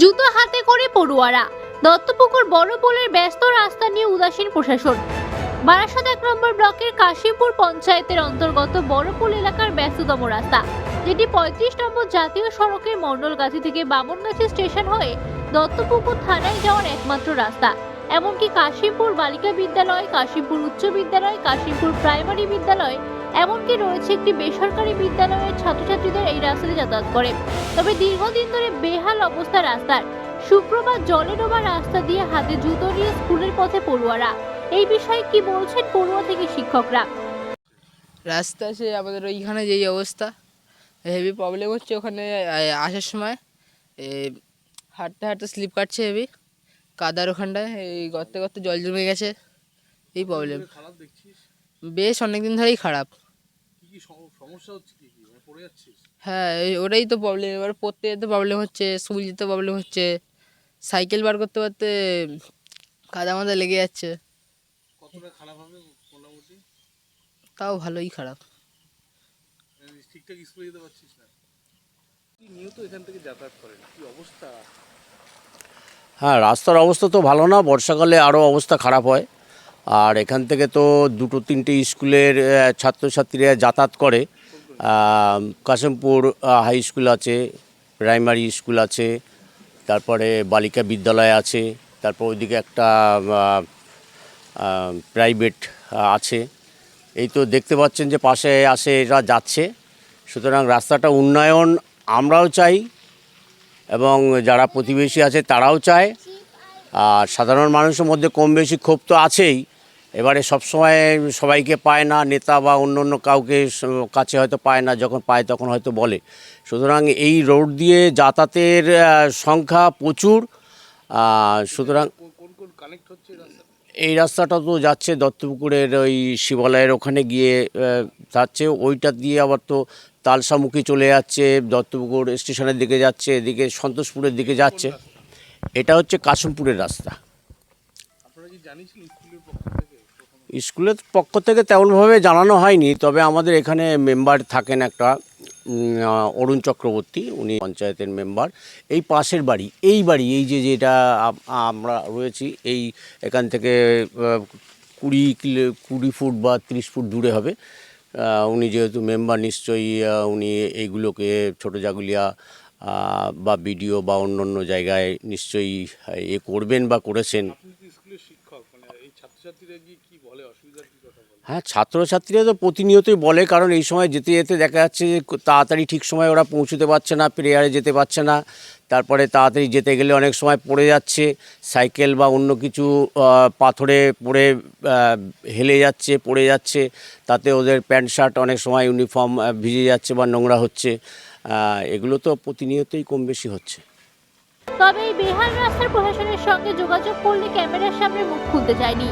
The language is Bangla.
জুতো হাতে করে পড়ুয়ারা। দত্তপুকুর বড় পোলের ব্যস্ত রাস্তা নিয়ে উদাসীন প্রশাসন। বারাসাত এক নম্বর ব্লকের কাশীপুর পঞ্চায়েতের অন্তর্গত বড়পোল এলাকার ব্যস্ততম রাস্তা, যেটি পঁয়ত্রিশ নম্বর জাতীয় সড়কের মণ্ডলগাছি থেকে বামনগাছি স্টেশন হয়ে দত্তপুকুর থানায় যাওয়ার একমাত্র রাস্তা। এমনকি কাশীপুর বালিকা বিদ্যালয়, কাশীপুর উচ্চ বিদ্যালয়, কাশীপুর প্রাইমারি বিদ্যালয় এমনকি রয়েছে একটি বেসরকারি বিদ্যালয়ের ছাত্রছাত্রীদের এই রাস্তাতে যাতায়াত করে। তবে দীর্ঘদিন ধরে বেহাল অবস্থা রাস্তার। শুক্রবার জলে ডোবা রাস্তা দিয়ে হাতে জুতো নিয়ে স্কুলের পথে পড়ুয়ারা। এই বিষয়ে কি বলছেন পড়ুয়া থেকে শিক্ষকরা? রাস্তা সে আমাদের ওইখানে যেই অবস্থা হেভি প্রবলেম হচ্ছে ওখানে আসার সময়। এ, হাঁটতে হাঁটতে স্লিপ কাটছে হেভি কাদার ওখানটায় এই গর্তে গর্তে জল জমে গেছে। এই প্রবলেম বেশ অনেক দিন ধরেই খারাপ। কি সমস্যা হচ্ছে কি কি? মানে পড়ে যাচ্ছিস? হ্যাঁ এই- ওটাই তো প্রবলেম এবার পড়তে যেতে প্রবলেম হচ্ছে স্কুল যেতে প্রবলেম হচ্ছে সাইকেল বার করতে করতে কাদা মাদা লেগে যাচ্ছে। কতটা খারাপ হবে মোটামুটি? তাও ভালোই খারাপ। মানে ঠিকঠাক স্কুলে যেতে পারছিস না। নিয়ত এখান থেকে যাতায়াত করেন? কি অবস্থা? হ্যাঁ রাস্তার অবস্থা তো ভালো না বর্ষাকালে আরও অবস্থা খারাপ হয়। আর এখান থেকে তো দুটো তিনটে স্কুলের ছাত্রছাত্রীরা যাতায়াত করে। কাশিমপুর হাই স্কুল আছে প্রাইমারি স্কুল আছে, তারপরে বালিকা বিদ্যালয় আছে, তারপর ওইদিকে একটা প্রাইভেট আছে। এই তো দেখতে পাচ্ছেন যে পাশে আসে এরা যাচ্ছে। সুতরাং রাস্তাটা উন্নয়ন আমরাও চাই এবং যারা প্রতিবেশী আছে তারাও চায়। আর সাধারণ মানুষের মধ্যে কম বেশি ক্ষোভ তো আছেই। এবারে সবসময় সবাইকে পায় না নেতা বা অন্য অন্য কাউকে কাছে হয়তো পায় না যখন পায় তখন হয়তো বলে। সুতরাং এই রোড দিয়ে যাতায়াতের সংখ্যা প্রচুর। সুতরাং এই রাস্তাটা তো যাচ্ছে দত্তপুকুরের ওই শিবালয়ের ওখানে গিয়ে যাচ্ছে। ওইটা দিয়ে আবার তো তালসামুখী চলে যাচ্ছে দত্তপুকুর স্টেশনের দিকে যাচ্ছে এদিকে সন্তোষপুরের দিকে যাচ্ছে। এটা হচ্ছে কাশিমপুরের রাস্তা। আপনারা কি স্কুলের? স্কুলের পক্ষ থেকে তেমনভাবে জানানো হয়নি, তবে আমাদের এখানে মেম্বার থাকেন একটা অরুণ চক্রবর্তী, উনি পঞ্চায়েতের মেম্বার। এই পাশের বাড়ি, এই বাড়ি, এই যে যেটা আমরা রয়েছি, এই এখান থেকে কুড়ি কিলো, কুড়ি ফুট বা তিরিশ ফুট দূরে হবে। উনি যেহেতু মেম্বার, নিশ্চয়ই উনি এইগুলোকে ছোটো জাগুলিয়া বা বিডিও বা অন্য অন্য জায়গায় নিশ্চয়ই এ করবেন বা করেছেন। হ্যাঁ ছাত্রছাত্রীরা তো প্রতিনিয়তই বলে, কারণ এই সময় যেতে যেতে দেখা যাচ্ছে যে তাড়াতাড়ি ঠিক সময় ওরা পৌঁছতে পারছে না, প্রেয়ারে যেতে পারছে না। তারপরে তাড়াতাড়ি যেতে গেলে অনেক সময় পড়ে যাচ্ছে, সাইকেল বা অন্য কিছু পাথরে পড়ে হেলে যাচ্ছে, পড়ে যাচ্ছে। তাতে ওদের প্যান্ট, শার্ট অনেক সময় ইউনিফর্ম ভিজে যাচ্ছে বা নোংরা হচ্ছে। এগুলো তো প্রতিনিয়তই কম বেশি হচ্ছে। তবে এই বেহাল রাস্তার প্রশাসনের সঙ্গে যোগাযোগ করলে ক্যামেরার সামনে মুখ খুলতে চায়নি।